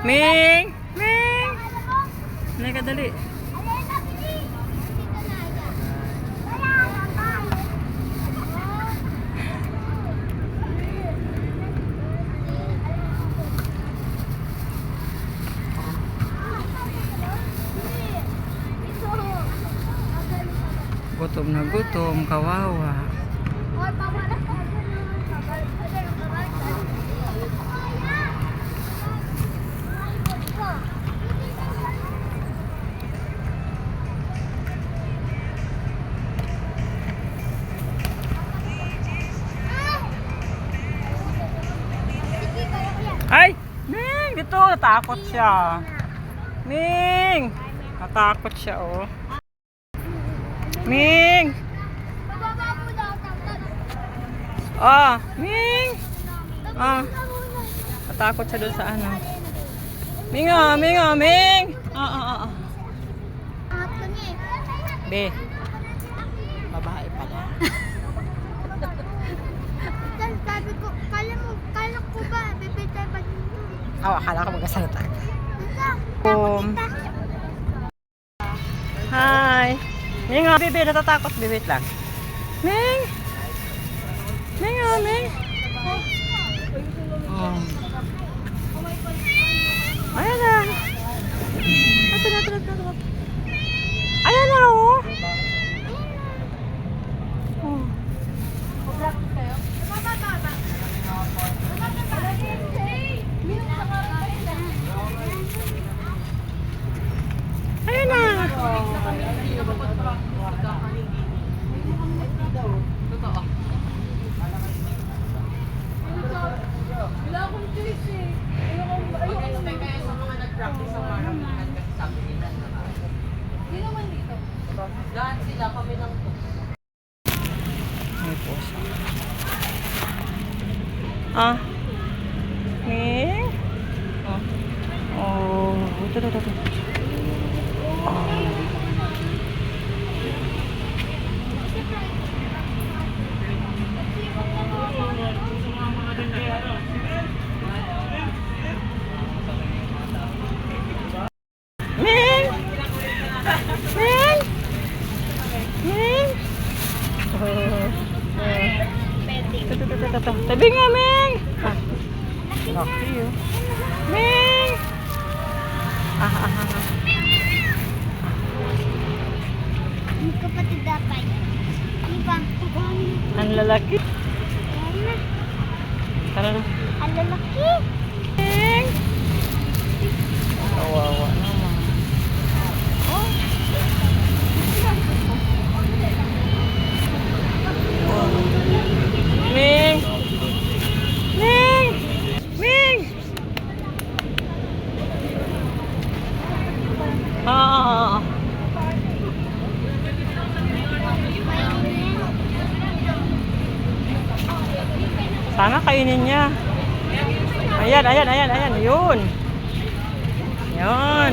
Ming! Ming! Halika, dali. Gutom na gutom, kawawa. Ay! Ming! Dito, natakot siya. Ming! Natakot siya, oh. Ming! Ah! Ming! Ah! Natakot siya doon sa ano. Ming ah! Ming ah! Ming! Ah, ah, ah, ah. Be. Babae pala. Sabi ko, kala mo, kala ko ba, bibitay pa dito. Oh, akala ko magkasalita. Ika, Um, Hi! Ming ah! Bebe, natatakot. Bebe, wait lang. Ming! Ming ah! Ming! Oh. Ayan na. Ito na, ito na, ito na. Ayan na, oh. Oh. Ayan na. Wala akong choice eh. Ayoko, ayoko. kaya sa mga nag-practice sa maramihan kasi sabi nila na Hindi naman dito. lahat sila kami lang to. May puso. Ah. Ming? Oh. Oh. Ito, ito, ito. Ming! Ming! Ming! Oh. Oh. Ito, ito. Tabi nga, Ming! Ah. Lucky you. Ming! Ah, ah, ah, ah. Kapatid dapat. Iba, Ang lalaki. Tara na. Ang lalaki. Ming! Kawawa naman. Oh. Ming! Ming! Ming! Ah. Sana kainin niya. Ayan, ayan, ayan, ayan. Yun. Yun.